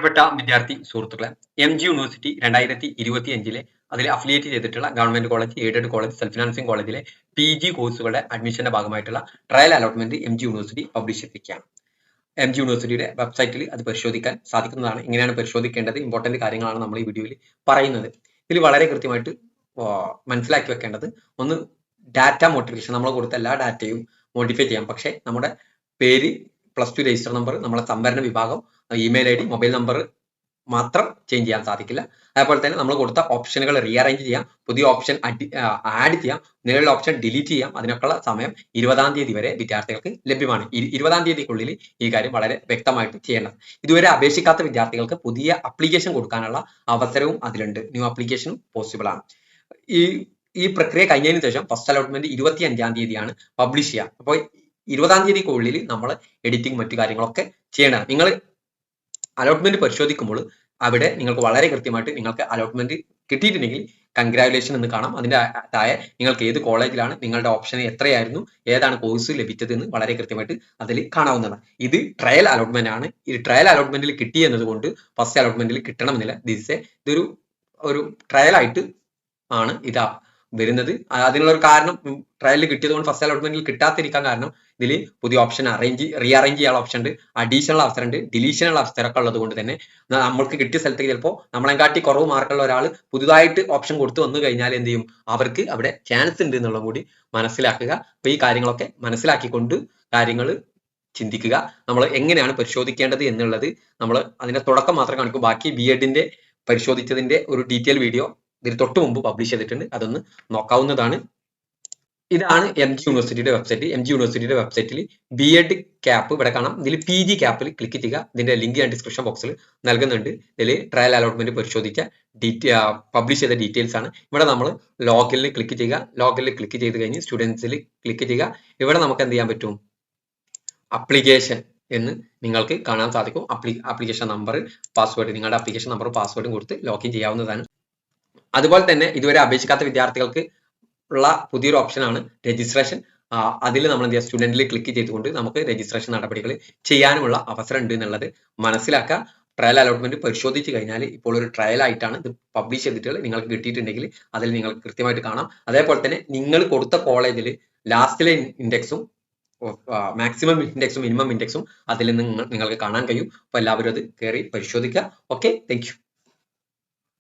പ്രിയപ്പെട്ട വിദ്യാർത്ഥി സുഹൃത്തുക്കളെ എം ജി യൂണിവേഴ്സിറ്റി രണ്ടായിരത്തി ഇരുപത്തി അഞ്ചിലെ അതിൽ അഫിലിയേറ്റ് ചെയ്തിട്ടുള്ള government college aided college self financing കോളേജിലെ പി ജി കോഴ്സുകളുടെ അഡ്മിഷന്റെ ഭാഗമായിട്ടുള്ള trial allotment M G university publish ചെയ്തിരിക്കുകയാണ്. എം ജി യൂണിവേഴ്സിറ്റിയുടെ വെബ്സൈറ്റിൽ അത് പരിശോധിക്കാൻ സാധിക്കുന്നതാണ്. എങ്ങനെയാണ് പരിശോധിക്കേണ്ടത്. ഇമ്പോർട്ടന്റ് കാര്യങ്ങളാണ് നമ്മൾ ഈ വീഡിയോയിൽ പറയുന്നത്. ഇതിൽ വളരെ കൃത്യമായിട്ട് മനസ്സിലാക്കി വെക്കേണ്ടത് ഒന്ന് ഡാറ്റ മോട്ടിവേഷൻ നമ്മൾ കൊടുത്ത എല്ലാ ഡാറ്റയും മോഡിഫൈ ചെയ്യാം. പക്ഷേ നമ്മുടെ പേര് പ്ലസ് ടു രജിസ്റ്റർ നമ്പർ നമ്മളെ സംഭരണ വിഭാഗം email I D mobile number മാത്രം ചേഞ്ച് ചെയ്യാൻ സാധിക്കില്ല. അതേപോലെ തന്നെ നമ്മൾ കൊടുത്ത ഓപ്ഷനുകൾ റീഅറേഞ്ച് ചെയ്യാം. പുതിയ ഓപ്ഷൻ ആഡ് ചെയ്യാം. നിലവിലുള്ള ഓപ്ഷൻ ഡിലീറ്റ് ചെയ്യാം. അതിനൊക്കെയുള്ള സമയം ഇരുപതാം തീയതി വരെ വിദ്യാർത്ഥികൾക്ക് ലഭ്യമാണ്. ഇരുപതാം തീയതിക്കുള്ളിൽ ഈ കാര്യം വളരെ വ്യക്തമായിട്ട് ചെയ്യേണ്ടത്. ഇതുവരെ അപേക്ഷിക്കാത്ത വിദ്യാർത്ഥികൾക്ക് പുതിയ അപ്ലിക്കേഷൻ കൊടുക്കാനുള്ള അവസരവും അതിലുണ്ട്. ന്യൂ അപ്ലിക്കേഷനും പോസിബിൾ ആണ്. ഈ ഈ പ്രക്രിയ കഴിഞ്ഞതിന് ശേഷം ഫസ്റ്റ് അലോട്ട്മെന്റ് ഇരുപത്തി അഞ്ചാം തീയതിയാണ് പബ്ലിഷ് ചെയ്യുക. അപ്പോൾ ഇരുപതാം തീയതിക്കുള്ളിൽ നമ്മൾ എഡിറ്റിംഗ് മറ്റു കാര്യങ്ങളൊക്കെ ചെയ്യണം നിങ്ങൾ അലോട്ട്മെന്റ് പരിശോധിക്കുമ്പോൾ അവിടെ നിങ്ങൾക്ക് വളരെ കൃത്യമായിട്ട് നിങ്ങൾക്ക് അലോട്ട്മെന്റ് കിട്ടിയിട്ടുണ്ടെങ്കിൽ കൺഗ്രാജുലേഷൻ എന്ന് കാണാം. അതിന്റെ താഴെ നിങ്ങൾക്ക് ഏത് കോളേജിലാണ് നിങ്ങളുടെ ഓപ്ഷൻ എത്രയായിരുന്നു ഏതാണ് കോഴ്സ് ലഭിച്ചത് എന്ന് വളരെ കൃത്യമായിട്ട് അതിൽ കാണാവുന്നതാണ്. ഇത് ട്രയൽ അലോട്ട്മെന്റ് ആണ്. ഈ ട്രയൽ അലോട്ട്മെന്റിൽ കിട്ടി എന്നതുകൊണ്ട് ഫസ്റ്റ് അലോട്ട്മെന്റിൽ കിട്ടണമെന്നില്ല. ദിസ് എ ഇതൊരു ഒരു ട്രയൽ ആയിട്ട് ആണ് ഇതാ വരുന്നത്. അതിനുള്ള ഒരു കാരണം ട്രയലിൽ കിട്ടിയത് കൊണ്ട് ഫസ്റ്റ് അലോട്ട്മെന്റിൽ കിട്ടാതിരിക്കാൻ കാരണം ഇതിൽ പുതിയ ഓപ്ഷൻ അറേഞ്ച് റീ അറേഞ്ച് ചെയ്യാനുള്ള ഓപ്ഷൻ ഉണ്ട്. അഡീഷണൽ അവസരം ഉണ്ട്. ഡിലീഷനുള്ള അവസരമൊക്കെ ഉള്ളത് കൊണ്ട് തന്നെ നമ്മൾക്ക് കിട്ടിയ സ്ഥലത്തേക്ക് ചിലപ്പോൾ നമ്മളെക്കാട്ടി കുറവ് മാർക്കുള്ള ഒരാൾ പുതുതായിട്ട് ഓപ്ഷൻ കൊടുത്തു വന്നു കഴിഞ്ഞാൽ എന്ത് ചെയ്യും? അവർക്ക് അവിടെ ചാൻസ് ഉണ്ട് എന്നുള്ളത് കൂടി മനസ്സിലാക്കുക. അപ്പൊ ഈ കാര്യങ്ങളൊക്കെ മനസ്സിലാക്കിക്കൊണ്ട് കാര്യങ്ങൾ ചിന്തിക്കുക. നമ്മൾ എങ്ങനെയാണ് പരിശോധിക്കേണ്ടത് എന്നുള്ളത് നമ്മൾ അതിന്റെ തുടക്കം മാത്രം കാണിക്കും. ബാക്കി ബി എഡിന്റെ പരിശോധിച്ചതിന്റെ ഒരു ഡീറ്റെയിൽ വീഡിയോ ഇതിന് തൊട്ട് മുമ്പ് പബ്ലിഷ് ചെയ്തിട്ടുണ്ട്. അതൊന്ന് നോക്കാവുന്നതാണ്. ഇതാണ് എം ജി യൂണിവേഴ്സിറ്റിയുടെ വെബ്സൈറ്റ് എം ജി യൂണിവേഴ്സിറ്റിയുടെ വെബ്സൈറ്റിൽ ബി എഡ് ക്യാപ്പ് ഇവിടെ കാണാം. ഇതിൽ പി ജി ക്യാപ്പിൽ ക്ലിക്ക് ചെയ്യുക. ഇതിന്റെ ലിങ്ക് ഞാൻ ഡിസ്ക്രിപ്ഷൻ ബോക്സിൽ നൽകുന്നുണ്ട്. ഇതിൽ ട്രയൽ അലോട്ട്മെന്റ് പരിശോധിച്ച ഡീറ്റെയിൽ പബ്ലിഷ് ചെയ്ത ഡീറ്റെയിൽസ് ആണ്. ഇവിടെ നമ്മൾ ലോഗിനിൽ ക്ലിക്ക് ചെയ്യുക. ലോഗിനിൽ ക്ലിക്ക് ചെയ്ത് കഴിഞ്ഞ് സ്റ്റുഡൻസിൽ ക്ലിക്ക് ചെയ്യുക. ഇവിടെ നമുക്ക് എന്ത് ചെയ്യാൻ പറ്റും? അപ്ലിക്കേഷൻ എന്ന് നിങ്ങൾക്ക് കാണാൻ സാധിക്കും. അപ്ലി ആപ്ലിക്കേഷൻ നമ്പർ പാസ്വേഡ് നിങ്ങളുടെ അപ്ലിക്കേഷൻ നമ്പർ പാസ്വേഡും കൊടുത്ത് ലോഗിൻ ചെയ്യാവുന്നതാണ്. അതുപോലെ തന്നെ ഇതുവരെ അപേക്ഷിക്കാത്ത വിദ്യാർത്ഥികൾക്ക് ഉള്ള പുതിയൊരു ഓപ്ഷനാണ് രജിസ്ട്രേഷൻ അതിൽ നമ്മൾ എന്ത് ചെയ്യുക? ക്ലിക്ക് ചെയ്തുകൊണ്ട് നമുക്ക് രജിസ്ട്രേഷൻ നടപടികൾ ചെയ്യാനുമുള്ള അവസരം ഉണ്ട് എന്നുള്ളത് മനസ്സിലാക്കുക. ട്രയൽ അലോട്ട്മെന്റ് പരിശോധിച്ച് കഴിഞ്ഞാൽ ഇപ്പോൾ ഒരു ട്രയൽ ആയിട്ടാണ് ഇത് പബ്ലിഷ് ചെയ്തിട്ടുള്ളത്. നിങ്ങൾക്ക് കിട്ടിയിട്ടുണ്ടെങ്കിൽ അതിൽ നിങ്ങൾ കൃത്യമായിട്ട് കാണാം. അതേപോലെ തന്നെ നിങ്ങൾ കൊടുത്ത കോളേജിൽ ലാസ്റ്റിലെ ഇൻഡെക്സും മാക്സിമം ഇൻഡെക്സും മിനിമം ഇൻഡെക്സും അതിൽ നിന്ന് നിങ്ങൾ- നിങ്ങൾക്ക് കാണാൻ കഴിയും. അപ്പോൾ എല്ലാവരും അത് കയറി പരിശോധിക്കുക. Okay thank